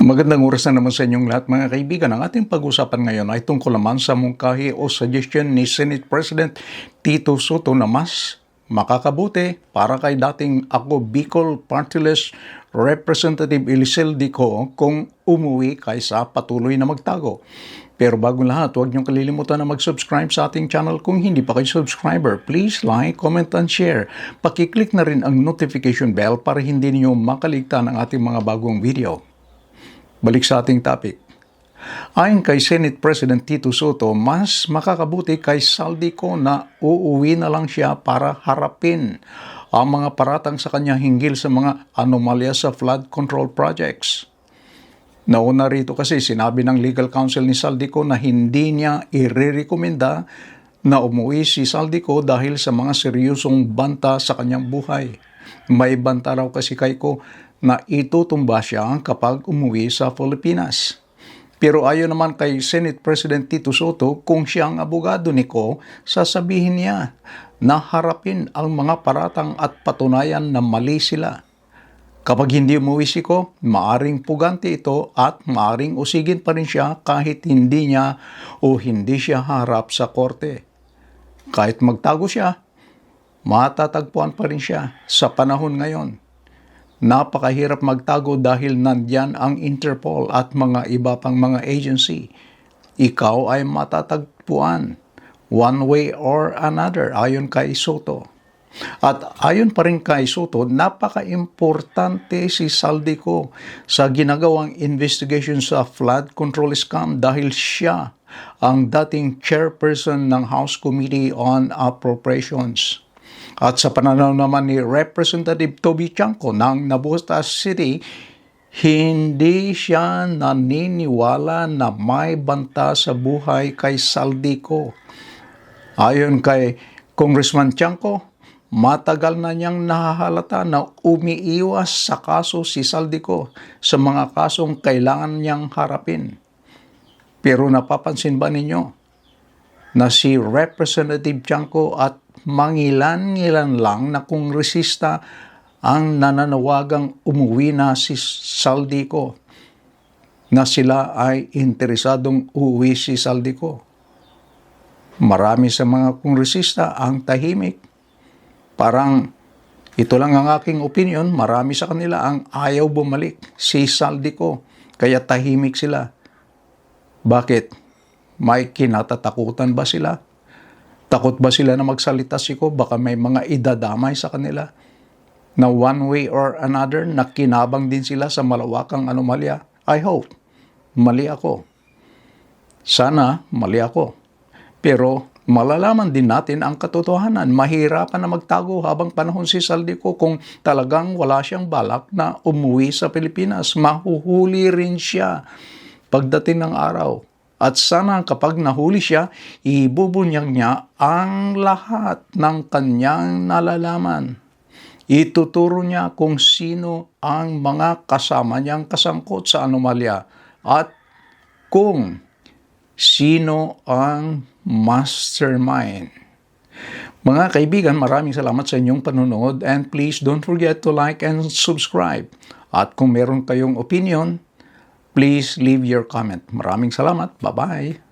Magandang oras na naman sa inyong lahat mga kaibigan. Ang ating pag-usapan ngayon ay tungkol naman sa mungkahi o suggestion ni Senate President Tito Soto na mas makakabuti para kay dating ako Bicol Party List Representative Elisel Dico kung umuwi kaysa patuloy na magtago. Pero bago lahat, huwag niyong kalilimutan na mag-subscribe sa ating channel kung hindi pa kayo subscriber. Please like, comment, and share. Pakiclick na rin ang notification bell para hindi niyo makaligtan ang ating mga bagong video. Balik sa ating topic. Ayon kay Senate President Tito Soto, mas makakabuti kay Saldico na uuwi na lang siya para harapin ang mga paratang sa kanya hinggil sa mga anomalya sa flood control projects. Nauna rito kasi sinabi ng legal counsel ni Saldico na hindi niya irerekomenda na umuwi si Saldico dahil sa mga seryosong banta sa kanyang buhay. May banta raw kasi kay ko na itutumba siya kapag umuwi sa Pilipinas. Pero ayon naman kay Senate President Tito Soto, kung siya ang abogado ni Ko, sasabihin niya na harapin ang mga paratang at patunayan na mali sila. Kapag hindi umuwi si Ko, maaring pugante ito at maaring usigin pa rin siya kahit hindi niya o hindi siya harap sa korte. Kahit magtago siya, matatagpuan pa rin siya sa panahon ngayon. Napakahirap magtago dahil nandyan ang Interpol at mga iba pang mga agency. Ikaw ay matatagpuan one way or another ayon kay Soto. At ayon pa rin kay Soto, napaka-importante si Saldico sa ginagawang investigation sa flood control scam dahil siya ang dating chairperson ng House Committee on Appropriations. At sa pananaw naman ni Representative Toby Chanko ng Nabutas City, hindi siya naniniwala na may banta sa buhay kay Saldico. Ayon kay Congressman Chanko, matagal na niyang nahahalata na umiiwas sa kaso si Saldico sa mga kasong kailangan niyang harapin. Pero napapansin ba ninyo na si Representative Chanko at mangilan-ngilan lang na kongresista ang nananawagang umuwi na si Saldico na sila ay interesadong uuwi si Saldico. Marami sa mga kongresista ang tahimik. Parang ito lang ang aking opinion, marami sa kanila ang ayaw bumalik si Saldico, kaya tahimik sila. Bakit? May kinatatakutan ba sila? Takot ba sila na magsalita si ko? Baka may mga idadamay sa kanila na one way or another na kinabang din sila sa malawakang anomalya. I hope. Mali ako. Sana mali ako. Pero malalaman din natin ang katotohanan. Mahirapan na magtago habang panahon si Saldico kung talagang wala siyang balak na umuwi sa Pilipinas. Mahuhuli rin siya pagdating ng araw. At sana kapag nahuli siya, ibubunyag niya ang lahat ng kanyang nalalaman. Ituturo niya kung sino ang mga kasama niyang kasangkot sa anomalya at kung sino ang mastermind. Mga kaibigan, maraming salamat sa inyong panonood and please don't forget to like and subscribe. At kung meron kayong opinion, please leave your comment. Maraming salamat. Bye-bye.